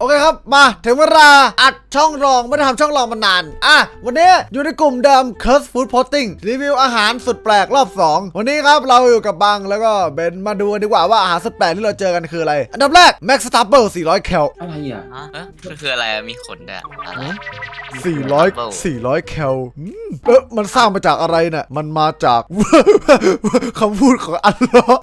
โอเคครับ มาถึงเวลาอัดช่องรองไม่ได้ทำช่องรองมานาน อะ วันนี้อยู่ในกลุ่มเดิม Curse Food Posting รีวิวอาหารสุดแปลกรอบ 2 วันนี้ครับเราอยู่กับบังแล้วก็เบนมาดูกันดีกว่าว่าอาหารสุดแปลกที่เราเจอกันคืออะไร อันดับแรก Max Stapple 400 แคล อะไรอะฮะเอ๊ะมันคืออะไรอะมีขนด้วยอะอะไร 400 400 แคลอืมเออมันสร้างมาจากอะไรเนี่ยมันมาจาก คำพูดของอัลเลอฮ์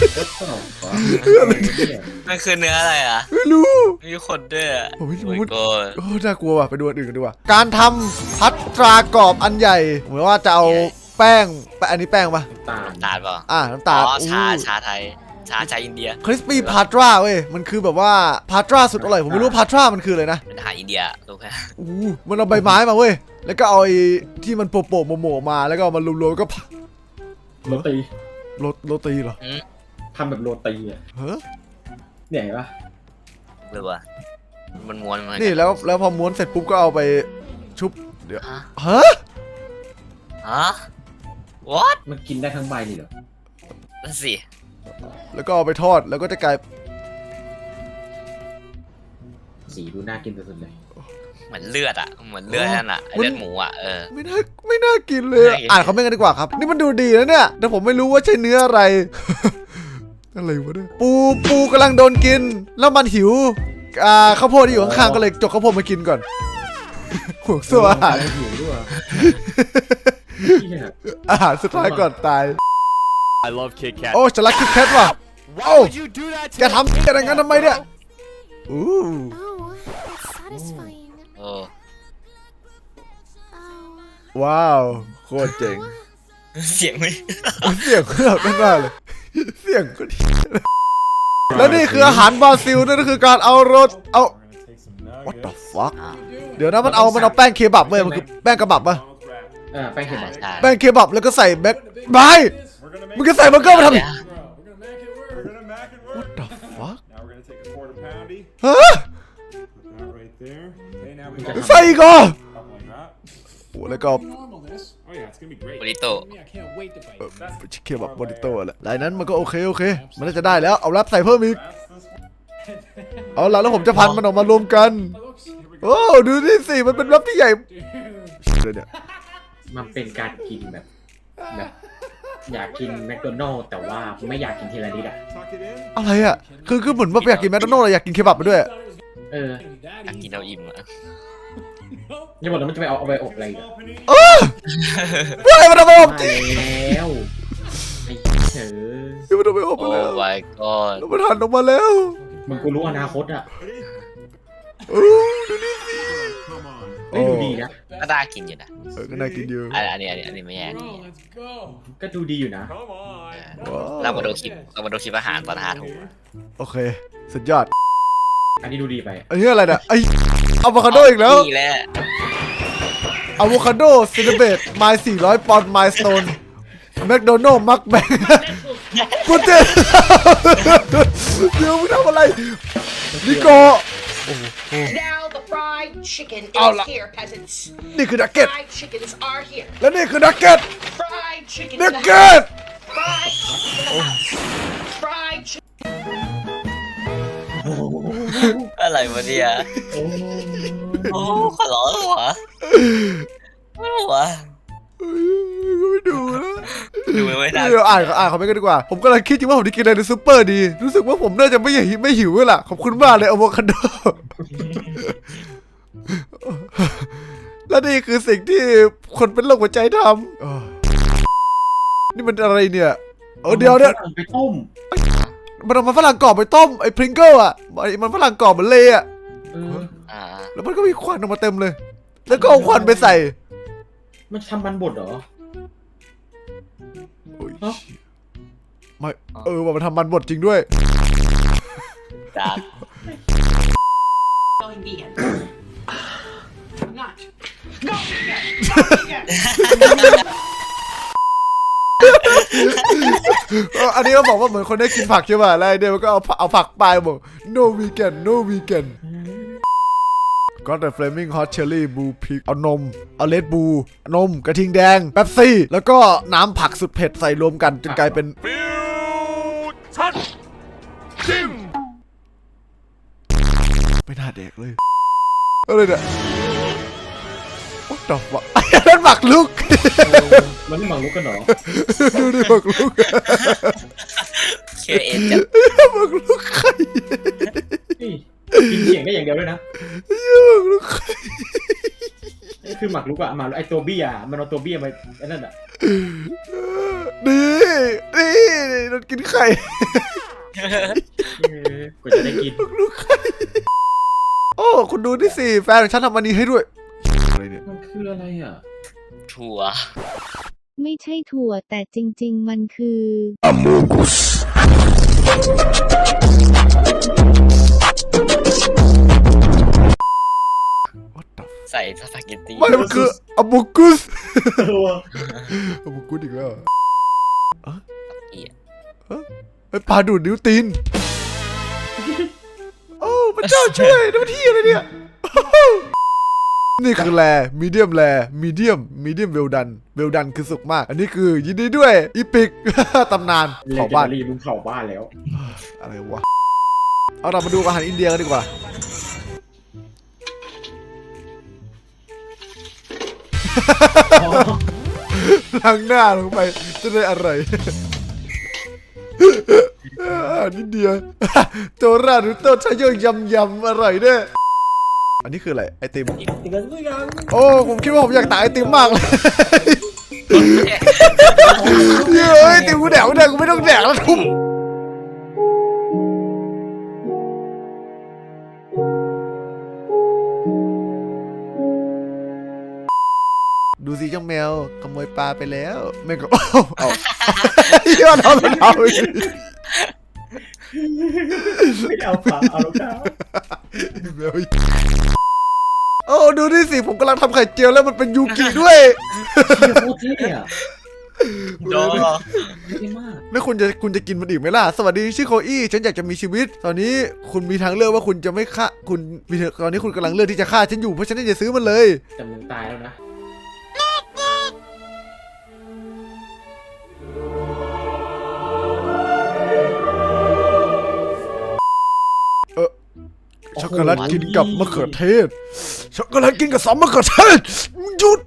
อะไรเนี่ยมันคือเนื้ออะไรอะ ไม่รู้ มีขนด้วยอะผมไม่รู้โอ้ยโกรธโอ้น่ากลัวว่ะไปดูอันอื่นกันดีกว่าการทำพัตรากรอบอันใหญ่เหมือนว่าจะเอาแป้งแป้งอันนี้แป้งปะตาลตาลเปล่าอ่าน้ำอ๋ตาลอชาชาไทย ชาชาอินเดีย คริสปี้พาตราเว้ยมันคือแบบว่าพาตราสุดอร่อยผมไม่รู้พาตรามันคืออะไรนะเป็นอาหารอินเดียถูกไหมอู้มันเอาใบไม้มาเว้ยแล้วก็เอาไอ้ที่มันโปะๆโหมๆมาแล้วก็เอามารวมๆก็ผัดโรตีโรโรตีเหรอทำแบบโรตีอะเฮ้ย เนี่ยเห็นปะหรือว่ามันม้วนมานี่แล้วแล้วพอม้วนเสร็จปุ๊บก็เอาไปชุบเดี๋ยวฮะฮะฮะ what มันกินได้ทั้งใบเลยเหรอนั่นสิแล้วก็เอาไปทอดแล้วก็จะกลายสีดูน่ากินสุดๆเลยเหมือนเลือดอะเหมือนเลือดนั่นอะไอ้มันเลือดหมูอะเออ ไม่น่าไม่น่ากินเลยอะไม่น่ากินอ่านคอมเมนต์กันดีกว่าครับ นี่มันดูดีนะเนี่ยแต่ผมไม่รู้ว่าใช่เนื้ออะไร อะไรวะเนี่ยปูปูกำลังโดนกิน แล้วมันหิวอ่าข้าวโพดที่อยู่ข้างๆก็เลยจกข้าวโพดมากินก่อนห่วงโซ่อาหารเหิวด้วยเหี้ยอาหารสุดท้ายก่อนตาย I love Kit Kat. โอ้ฉันรักคิดแคทว่ะ Why Oh. would you do that to แกทำอะไรงั้นทำไมเนี่ยอู้ Oh, that's satisfying. โอ้ Oh. ว้าว โคตรเจ๋ง เสียงไม่เสียงเครื่องนั่นน่าเลย เสียงก็ดีแล้วนี่คืออาหารบราซิลนั่นก็คือการเอารสเอา what the fuck อ่าเดี๋ยวนะมันเอามันเอาแป้งเคบับเว้ยมันคือแป้งกระบับปะเออแป้งเค็มใช่อะใช่แป้งเคบับแล้วก็ใส่แบ็คไม้มึงก็ใส่เบอร์เกอร์มาทำเดี๋ยว We're gonna make it work. what the fuck Now we're gonna take a quarter poundy. ฮะ Put that right there. Okay, now we got ใส่อีกเหรอ coupling that. โอ้แล้วก็ Oh yeah, it's gonna be great. โบริโตเคบับบอดิโต้แหละหลายนั้นมันก็โอเคโอเค มันน่าจะได้แล้ว เอาแรปใส่เพิ่มอีก That's this one. เอาละแล้วผมจะพันมันออกมารวมกัน โอ้ดูนี่สิ มันเป็นแรปที่ใหญ่เลยเนี่ยมันเป็นการกินแบบแบบอยากกินแมคโดนัลล์แต่ว่าไม่อยากกินทีละนิดอะ Tuck it in. อะไรอะ คือคือเหมือนว่าอยากกินแมคโดนัลด์เลยอยากกินเคบับไปด้วย เอออยากกินเอาอิ่มอะ อย่าบอกนะมันจะไปเอาเอาไปอบอะไรอีกอะ Small panini. เฮ้ยมันเอาไปอบมาจริงแล้วไอ้เฉยมันเอาไปอบโอ้ มาแล้ว my god แล้วมันหันออกมาแล้วมึงกูรู้อนาคตอะโอ้ดูนี่สิ Come on. ไม่ดูดีนะ ก็น่ากินอยู่นะเออก็น่ากินอยู่ อันอันนี้อันนี้อันนี้ไม่แย่อันนี้ก็ดูดีอยู่นะ Come on. ว้าว เรามาดูคลิปเรามาดูคลิปอาหารตอนห้าทุ่มโอเค สุดยอดอันนี้ดูดีไป อันนี้อะไรเนี่ยไอ อะโวคาโดอีกแล้วนี่แหละอะโวคาโดซินเบตไมล์400ปอนด์ไมล์สโตนแมคโดนัลด์มักแบงกูเจเดี๋ยวมึงทำอะไรนิโก Now the fried chicken is Hola. here, peasants. นี่คือนักเก็ต Fried chickens are here. และนี่คือนักเก็ต Fried chicken นั in ก the เก็ต house. Fried chicken in the house. อะไรวะเนี่ยโอ้ขอร้องเหรอไม่รู้วะไม่ดูนะดูไม่ได้เดี๋ยวอ่านอ่านเขาไม่กันดีกว่า ผมกำลังคิดจริงว่าผมจะกินอะไรในซูเปอร์ดี รู้สึกว่าผมน่าจะไม่หิวไม่หิวเลยล่ะ ขอบคุณมากเลยอะโวคาโด และนี่คือสิ่งที่คนเป็นโรคหัวใจทำเออนี่มันอะไรเนี่ย เออเดี๋ยวเนี่ยไปต้ม มันเอามันฝรั่งกรอบไปต้มไอ้พริงเกิลอะไอ้มันฝรั่งกรอบเหมือนเลยอะเอออ่าแล้วมันก็มีควันออกมาเต็มเลย แล้วก็เอาควันไปใส่มันทำมันบดเหรอ โอ้ยฮะ ไม่เออว่ามันทำมันบดจริงด้วยจ้า Going vegan. Not. Go vegan. Go vegan. เอออันนี้เราบอกว่าเหมือนคนได้กินผักใช่ป่ะแล้วไอ้เนี่ยมันก็เอาผักเอาผักปลายบอก no vegan no vegan ก็แต่ flaming hot cherry blue pig เอานม เอาเลดบู นม กระทิงแดง แป๊บซี่ แล้วก็น้ำผักสุดเผ็ดใส่รวมกันจนกลายเป็น Field touch. Jim. ไปไม่น่าแดกเลย อะไรเนี่ย What the fuck นั่นหมักลุก มันไม่หมังลุกกันเหรอดูดิหมักลุกเคเอ็นจัดหมักลุกใครนี่กินเสียงได้อย่างเดียวด้วยนะหมักลุกใครนี่คือหมักลุกอะหมักลุกไอตัวเบี้ยมันเอาตัวเบี้ยมาไอ้นั่นอะนี่นี่โดนกินไข่เออกว่าจะได้กินหมักลุกไข่โอ้ คุณดูนี่สิ แฟนของฉันทำอันนี้ให้ด้วย คืออะไรอะถั่ว ไม่ใช่ถั่วแต่จริง ๆ มันคือ What the ใส่สปาเกตตี้ไม่มันคืออะบุกุสตัวอะบุกุสอีกแล้วเหรอเอียไอ้ยปลาดูดนิ้วตีน โอ้พระเจ้าช่วยนี่มันที่อะไรเนี่ย นี่คือแลมีเดียมแลมีเดียมมีเดียมเวลดันเวลดันคือสุกมาก อันนี้คือยินดีด้วยอีพิกตำนานเลเผาบ้านรีมึงเผาบ้านแล้ว อะไรวะ เอาเรามาดูอาหารอินเดียกันดีกว่าล้างหน้าลงไปจะได้อะไรอาหารอินเดียโตราหรือโตชายโยยำยำอร่อยเด้อ อันนี้คืออะไรไอติม อีกแล้วก็ยังโอ้ ผมคิดว่าผมอยากตักไอติมมากเลยเฮ้ยไอติมกูแดกไม่ได้กูไม่ต้องแดกแล้วทุบดูสิเจ้าแมวขโมยปลาไปแล้วแม่งก็เอาเอาย้อนเอาเราอีก ไม่เอาปลาเอารองเท้า แมวอีกโอ้ดูนี่สิผมกำลังทำไข่เจียวแล้วมันเป็นยูกิด้วยเที่ยวโคตรเท่อะโดเท่มากแล้วคุณจะคุณจะกินมันอีกไหมล่ะ สวัสดีชื่อโคอี้ฉันอยากจะมีชีวิต ตอนนี้คุณมีทางเลือกว่าคุณจะไม่ฆ่าคุณมีตอนนี้คุณกำลังเลือกที่จะฆ่าฉันอยู่เพราะฉะนั้นอย่าซื้อมันเลย แต่มึงตายแล้วนะ โกแลตกินกับมะเขือเทศ ช็อกโกแลตกินกับซอสมะเขือเทศหยุด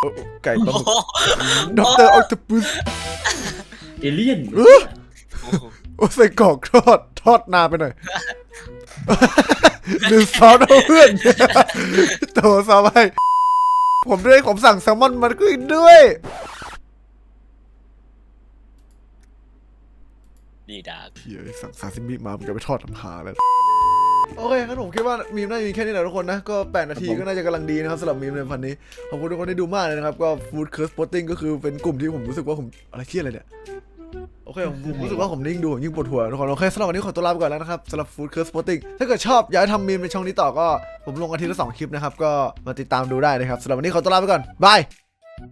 เออไก่ปลาหมึกด็อกเตอร์ออคตปุสเอเลี่ยนเออโอ้ใส่กรอกทอดทอดนานไปหน่อยดูซอสเอาเพื่อนโตซอสไปผมด้วยผมสั่งแซลมอนมันก็อีกด้วยดีดาเฮียสั่งซาซิมิมาผมจะไปทอดทำหาแล้ว โอเคงั้นผมคิดว่ามีมน่าจะมีแค่นี้แหละทุกคนนะ ก็ 8 นาทีก็น่าจะกำลังดีนะครับสำหรับมีมในพันนี้ ขอบคุณทุกคนที่ดูมากเลยนะครับ ก็ Food Curse Spotting ก็คือเป็นกลุ่มที่ผมรู้สึกว่าผมอะไรเครียดอะไรเนี่ย โอเคผมผมรู้สึกว่าผมยิ่งดูผมยิ่งปวดหัวทุกคน โอเคสำหรับวันนี้ขอตัวลาไปก่อนแล้วนะครับสำหรับ Food Curse Spotting ถ้าเกิดชอบอยากให้ทำมีมในช่องนี้ต่อก็ผมลงอาทิตย์ละสองคลิปนะครับก็มาติดตามดูได้นะครับสำหรับวันนี้ขอตัวลาไปก่อนบาย